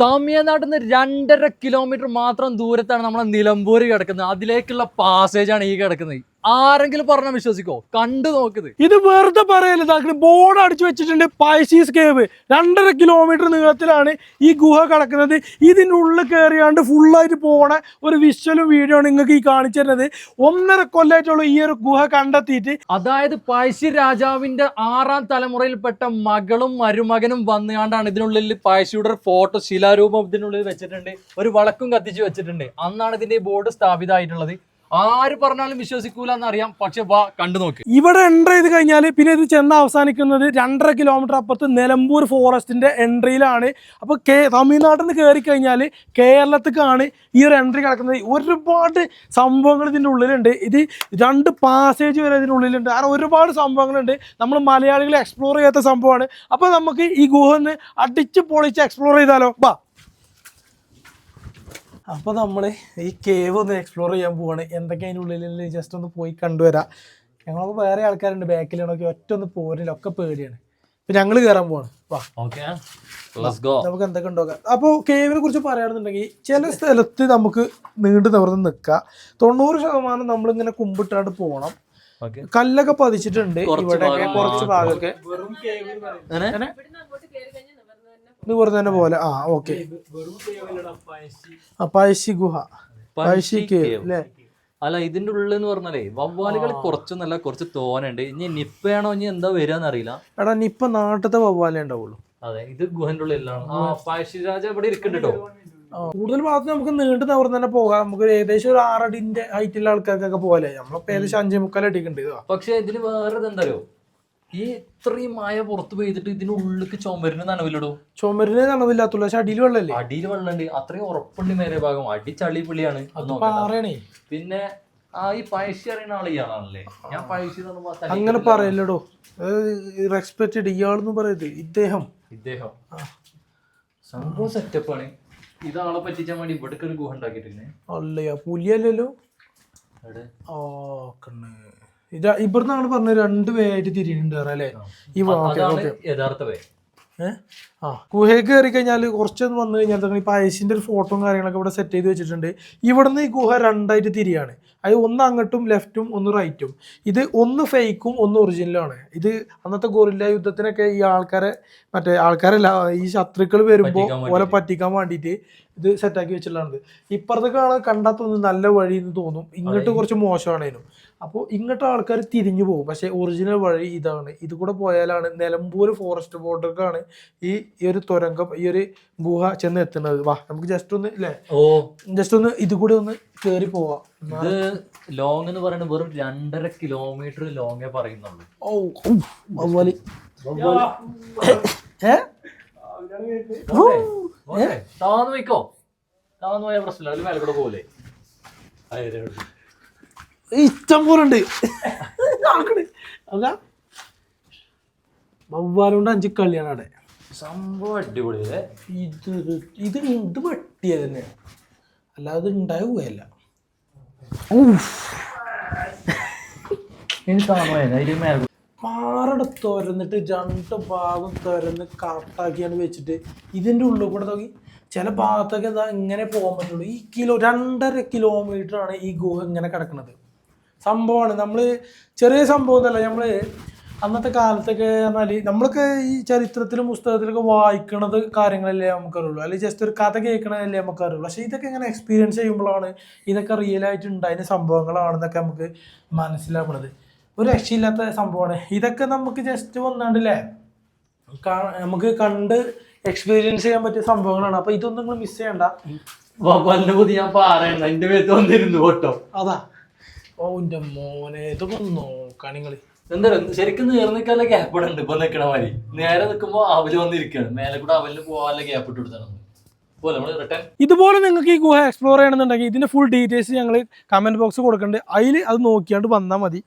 തമിഴ്നാട്ടിൽ നിന്ന് രണ്ടര കിലോമീറ്റർ മാത്രം ദൂരത്താണ് നമ്മളെ നിലമ്പൂർ കിടക്കുന്നത്. അതിലേക്കുള്ള പാസേജാണ് ഈ കിടക്കുന്നത്. ആരെങ്കിലും പറഞ്ഞാൽ വിശ്വസിക്കോ? കണ്ടു നോക്കിയത്. ഇത് വെറുതെ പറയല്ലേ താങ്കൾ ബോർഡ് അടിച്ചു വെച്ചിട്ടുണ്ട് പൈസീസ് കേവ് രണ്ടര കിലോമീറ്റർ നീളത്തിലാണ് ഈ ഗുഹ കിടക്കുന്നത്. ഇതിന്റെ ഉള്ളിൽ കയറിയാണ്ട് ഫുള്ളായിട്ട് പോണ ഒരു വിഷ്വലും വീഡിയോ ആണ് നിങ്ങൾക്ക് ഈ കാണിച്ചു തരുന്നത്. ഒന്നര കൊല്ലായിട്ടുള്ള ഈ ഒരു ഗുഹ കണ്ടെത്തിയിട്ട് അതായത് പഴശ്ശി രാജാവിന്റെ ആറാം തലമുറയിൽപ്പെട്ട മകളും മരുമകനും വന്നുകാണ്ടാണ് ഇതിനുള്ളിൽ പഴശ്ശിയുടെ ഒരു ഫോട്ടോ ശിലാരൂപം ഇതിനുള്ളിൽ വെച്ചിട്ടുണ്ട്. ഒരു വളക്കും കത്തിച്ച് വെച്ചിട്ടുണ്ട്. അന്നാണ് ഇതിന്റെ ബോർഡ് സ്ഥാപിതമായിട്ടുള്ളത്. ആര് പറഞ്ഞാലും വിശ്വസിക്കൂല എന്നറിയാം പക്ഷെ വാ കണ്ടു നോക്ക്. ഇവിടെ എന്റർ ചെയ്ത് കഴിഞ്ഞാൽ പിന്നെ ഇത് ചെന്ന് അവസാനിക്കുന്നത് രണ്ടര കിലോമീറ്റർ അപ്പുറത്ത് നിലമ്പൂർ ഫോറസ്റ്റിന്റെ എൻട്രിയിലാണ്. അപ്പോൾ കേ തമിഴ്നാട്ടിൽ നിന്ന് കയറി കഴിഞ്ഞാൽ കേരളത്തിലേക്കാണ് ഈ ഒരു എൻട്രി കിടക്കുന്നത് ഒരുപാട് സംഭവങ്ങൾ ഇതിന്റെ ഉള്ളിലുണ്ട്. ഇത് രണ്ട് പാസേജ് വരെ ഇതിന്റെ ഉള്ളിലുണ്ട്. അങ്ങനെ ഒരുപാട് സംഭവങ്ങളുണ്ട്. നമ്മൾ മലയാളികൾ എക്സ്പ്ലോർ ചെയ്യാത്ത സംഭവമാണ്. അപ്പോൾ നമുക്ക് ഈ ഗുഹ ഒന്ന് അടിച്ച് പൊളിച്ച് എക്സ്പ്ലോർ ചെയ്താലോ? ബാ അപ്പോൾ നമ്മൾ ഈ കേവ് ഒന്ന് എക്സ്പ്ലോർ ചെയ്യാൻ പോവാണ്. എന്തൊക്കെ അതിന്റെ ഉള്ളിൽ ജസ്റ്റ് ഒന്ന് പോയി കണ്ടുവരാം. ഞങ്ങളൊക്കെ വേറെ ആൾക്കാരുണ്ട് ബാക്കിലാണൊക്കെ ഒറ്റ ഒന്ന് പോരില്ല ഒക്കെ പേടിയാണ്. ഇപ്പം ഞങ്ങൾ കയറാൻ പോവാണ്. വാ. നമുക്ക് എന്തൊക്കെ ഉണ്ടാക്കാം അപ്പോൾ കേവിനെ കുറിച്ച് പറയുകയാണെന്നുണ്ടെങ്കിൽ ചില സ്ഥലത്ത് നമുക്ക് നീണ്ടു നിവർന്ന് നിൽക്കാം തൊണ്ണൂറ് ശതമാനം നമ്മളിങ്ങനെ കുമ്പിട്ടാണ്ട് പോകണം കല്ലൊക്കെ പതിച്ചിട്ടുണ്ട് ഇവിടെ കുറച്ച് ഭാഗമൊക്കെ. അങ്ങനെ പറഞ്ഞതിനെ തന്നെ പോലെ. ആ ഓക്കെ. പഴശ്ശി. ഗുഹ. പഴശ്ശി കേവ്. അല്ലേ അല്ല ഇതിന്റെ ഉള്ളിൽ എന്ന് പറഞ്ഞാലേ വവ്വാലുകൾ കുറച്ചൊന്നല്ല കുറച്ച് തോനുണ്ട് ഇനി നിപ്പയാണോ ഇനി എന്താ വരികയെന്ന് അറിയില്ല എടാ നിപ്പ നാട്ടത്തെ നാട്ടിലത്തെ വവ്വാലേ ഉണ്ടാവുള്ളൂ. അതെ ഇത് ഗുഹന്റെ ഉള്ളിലാണ്. ആ പഴശ്ശിരാജ ഇവിടെ ഇരിക്കുന്നുണ്ട് കേട്ടോ ആ, കൂടുതൽ ഭാഗത്ത് നമുക്ക് നീണ്ടു നിവർന്ന് തന്നെ പോകാം. നമുക്ക് ഏകദേശം ഒരു ആറടിന്റെ ഹൈറ്റുള്ള ആൾക്കാർക്കൊക്കെ പോലെ. നമ്മളിപ്പോ ഏകദേശം അഞ്ചേ മുക്കാൽ അടിക്കുന്നുണ്ട് ഇതാ. പക്ഷെ ഇതിന് വേറെ ഇതെന്തായോ ഈ ഇത്രയും മായ പുറത്ത് പെയ്തിട്ട് ഇതിനുള്ളിലേക്ക് ചുമരിന് നനവില്ലടോ? ചുമരിന് തണവില്ലാത്തുള്ളൂ പക്ഷെ അടിയിൽ വെള്ളല്ലേ അടിയിൽ വെള്ളമുണ്ട് അത്രയും ഉറപ്പുണ്ട് നേരെ ഭാഗം. അടി ചളി പിളിയാണ്. അത്. പാറയാണേ. പിന്നെ ആ ഈ പഴശ്ശി അറിയുന്ന ആൾ ഇയാളാണല്ലേ? ഞാൻ പഴശ്ശി അങ്ങനെ പറയല്ലടോ. റെസ്പെക്റ്റഡ് ഇയാളെന്ന് പറയരുത്. ഇദ്ദേഹം. ഇദ്ദേഹം. സംഭവം സെറ്റപ്പാണ് ഇതാളെ പറ്റിച്ചാൻ വേണ്ടി ഇവിടെ ഒരു ഗുഹ ഉണ്ടാക്കിട്ടില്ലേ അല്ലയാ പുലിയല്ലല്ലോ? ഓ കണ്ണ്. ഇത് ഇവിടുന്നാണ് പറഞ്ഞ രണ്ട് വേ തിരിയുന്നുണ്ട് പറയാം അല്ലേ? ഈ ഓക്കേ, യഥാർത്ഥ വേ? ആ ഗുഹയിൽ കയറി കഴിഞ്ഞാൽ കുറച്ചൊന്ന് വന്നു കഴിഞ്ഞാൽ ഈ പയസിന്റെ ഒരു ഫോട്ടോയും കാര്യങ്ങളൊക്കെ ഇവിടെ സെറ്റ് ചെയ്ത് വെച്ചിട്ടുണ്ട്. ഇവിടുന്ന് ഈ ഗുഹ രണ്ടായിട്ട് തിരിയാണ്. അത് ഒന്ന് അങ്ങോട്ടും ലെഫ്റ്റും ഒന്ന് റൈറ്റും ഇത് ഒന്ന് ഫേക്കും ഒന്ന് ഒറിജിനലുമാണ് ഇത് അന്നത്തെ ഗോറില്ല യുദ്ധത്തിനൊക്കെ ഈ ആൾക്കാരെ മറ്റേ ആൾക്കാരല്ല ഈ ശത്രുക്കൾ വരുമ്പോൾ ഓരെ ഓലെ പറ്റിക്കാൻ വേണ്ടിയിട്ട് ഇത് സെറ്റാക്കി വെച്ചിട്ടുള്ളത് ഇപ്പുറത്തേക്ക് കണ്ടാത്തൊന്ന് കണ്ടാത്തൊന്നും നല്ല വഴി എന്ന് തോന്നും. ഇങ്ങോട്ട് കുറച്ച് മോശമാണേനും. അപ്പോൾ ഇങ്ങോട്ട് ആൾക്കാർ തിരിഞ്ഞു പോകും. പക്ഷേ ഒറിജിനൽ വഴി ഇതാണ്. ഇത് കൂടെ പോയാലാണ് നിലമ്പൂർ ഫോറസ്റ്റ് ബോർഡർക്കാണ് ഈ ഈ ഒരു തുരങ്കം ഈ ഒരു ഗുഹ ചെന്ന് എത്തുന്നത് വാ നമുക്ക് ജസ്റ്റ് ഒന്ന് ഇല്ലേ? ഓ. ജസ്റ്റ് ഒന്ന് ഇത് കൂടെ ഒന്ന് കയറി പോവാം. ഇത് ലോങ് എന്ന് പറയുന്നത് വെറും രണ്ടര കിലോമീറ്റർ ലോങ്ങേ പറയുന്നുള്ളൂ. ഓ അതുപോലെ. താന്ന് വയ്ക്കോ താന്ന് പോയ പ്രശ്നമില്ല. അതിൽ മേലെ കൂടെ പോലെ ഇഷ്ടം പോലെ ഉണ്ട്. വവ്വാലുണ്ട് അഞ്ച് കളിയാണ് അവിടെ. സംഭവം അടിപൊളി ഇത് ഇത് ഇത് വെട്ടിയത് തന്നെ. അല്ലാതെ ഉണ്ടാവുകയല്ല പാറട തുരന്നിട്ട് രണ്ട് ഭാഗം തുരന്ന് കറക്റ്റാക്കിയാണ് വെച്ചിട്ട് ഇതിന്റെ ഉള്ളിൽ കൂടെ നോക്കി. ചില ഭാഗത്തൊക്കെ എന്താ ഇങ്ങനെ പോകാൻ പറ്റുള്ളൂ. ഈ കിലോ രണ്ടര കിലോമീറ്റർ ആണ് ഈ ഗുഹ ഇങ്ങനെ കിടക്കുന്നത് സംഭവമാണ്. നമ്മൾ ചെറിയ സംഭവം എന്നല്ല നമ്മൾ അന്നത്തെ കാലത്തൊക്കെ പറഞ്ഞാൽ നമ്മൾക്ക് ഈ ചരിത്രത്തിലും പുസ്തകത്തിലൊക്കെ വായിക്കണത് കാര്യങ്ങളല്ലേ നമുക്കറിയുള്ളൂ. അല്ലെങ്കിൽ ജസ്റ്റ് ഒരു കഥ കേൾക്കണതല്ലേ നമുക്കറിയുള്ളൂ. പക്ഷേ ഇതൊക്കെ ഇങ്ങനെ എക്സ്പീരിയൻസ് ചെയ്യുമ്പോഴാണ് ഇതൊക്കെ റിയൽ ആയിട്ട് ഉണ്ടായിരുന്ന സംഭവങ്ങളാണെന്നൊക്കെ നമുക്ക് മനസ്സിലാവുന്നത്. ഒരു രക്ഷയില്ലാത്ത സംഭവമാണ്. ഇതൊക്കെ നമുക്ക് ജസ്റ്റ് വന്നാണ്ടല്ലേ നമുക്ക് കണ്ട് എക്സ്പീരിയൻസ് ചെയ്യാൻ പറ്റിയ സംഭവങ്ങളാണ്. അപ്പൊ ഇതൊന്നും നിങ്ങൾ മിസ് ചെയ്യണ്ട. പുതിയ ഞാൻ പാറയാണ് പേര് വന്നിരുന്നു കേട്ടോ. അതാ. ഓ എന്റെ മോനെ ഇതൊക്കെ ഒന്ന് നോക്കാം നിങ്ങൾ എന്താ ശരിക്കും നേർന്നിക്കാനുള്ള ഗ്യാപ്പ് ഉണ്ട് ഇപ്പൊ നിക്കണ മാതിരി. നേരെ നിൽക്കുമ്പോ അവൽ വന്നിരിക്കുകയാണ്. മേലെ കൂടെ അവലിന് പോകാനുള്ള ഗ്യാപ്പ് ഇട്ട് കൊടുത്താണ് ഇതുപോലെ നിങ്ങൾക്ക് ഈ ഗുഹ എക്സ്പ്ലോർ ചെയ്യണമെന്നുണ്ടെങ്കിൽ ഇതിന്റെ ഫുൾ ഡീറ്റെയിൽസ് ഞങ്ങൾ കമന്റ് ബോക്സ് കൊടുക്കുന്നുണ്ട്. അതിൽ അത് നോക്കിയാണ്ട് വന്നാൽ മതി.